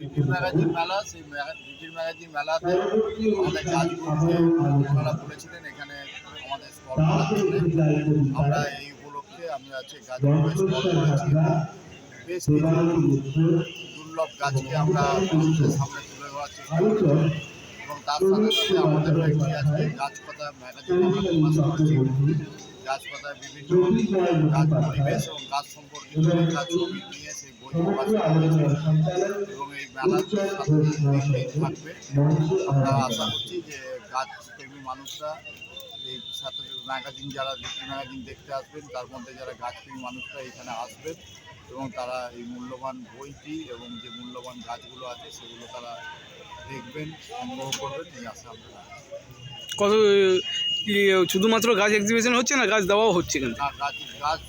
Little magazine মেলা, সেই little magazine মেলাতে আমাদের ওনারা বলেছিলেন এখানে আমাদের স্টল আমরা এই উপলক্ষে আমি আজকে গাছগুলো করেছি। বেশ দুর্লভ গাছকে আমরা এবং তার সাথে সাথে আমাদেরও একটি আজকে গাছ কথা ম্যাগাজিন আমরা বিভিন্ন গাছ পরিবেশ এবং গাছ সম্পর্কিত লেখা ছবি নিয়ে এবং এই থাকবে আমরা আশা করছি যে গাছ মানুষরা এই সাথে ম্যাগাজিন যারা লিখি ম্যাগাজিন দেখতে আসবেন তার মধ্যে যারা গাছপ্রেমী মানুষরা এখানে আসবেন এবং তারা এই মূল্যবান বইটি এবং যে মূল্যবান গাছগুলো আছে সেগুলো তারা দেখবেন সংগ্রহ করবেন এই আশা আমরা কত শুধুমাত্র গাছ এক্সিবিশন হচ্ছে না, গাছ দেওয়াও হচ্ছে কিন্তু গাছ গাছ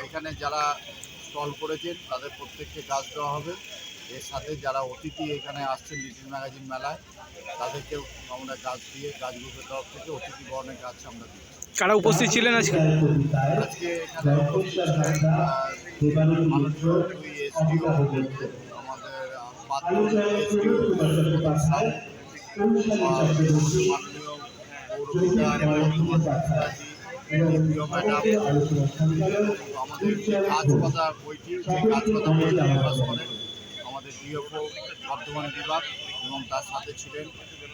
এখানে যারা স্টল করেছেন তাদের প্রত্যেককে গাছ দেওয়া হবে। এর সাথে যারা অতিথি এখানে আসছেন লিটিল ম্যাগাজিন মেলায় তাদেরকেও আমরা গাছ দিয়ে গাছ গ্রুপের তরফ থেকে অতিথি বর্ণের গাছ আমরা দিচ্ছি। কারা উপস্থিত ছিলেন আজকে? আজকে এখানে দুই আমাদের মাননীয় ম্যাডাম আমাদের যে পাতা বইটি সেই বইটি করেন আমাদের ডিএফও বর্ধমান বিভাগ এবং তার সাথে ছিলেন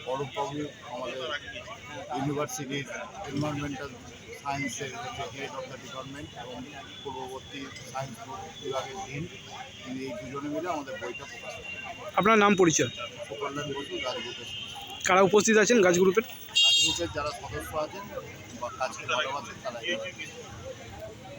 অরূপবাবু আমাদের ইউনিভার্সিটির এনভায়রনমেন্টাল সায়েন্সের হেড অফ দ্য ডিপার্টমেন্ট এবং পূর্ববর্তী সায়েন্স বিভাগের ডিন তিনি এই দুজনে মিলে আমাদের বইটা প্রকাশ করেন আপনার নাম পরিচয়? বসু গাছ গ্রুপের কারা উপস্থিত আছেন গাছ গ্রুপের? গ্রুপের যারা সদস্য আছেন বা কাজকে ভালোবাসেন তারা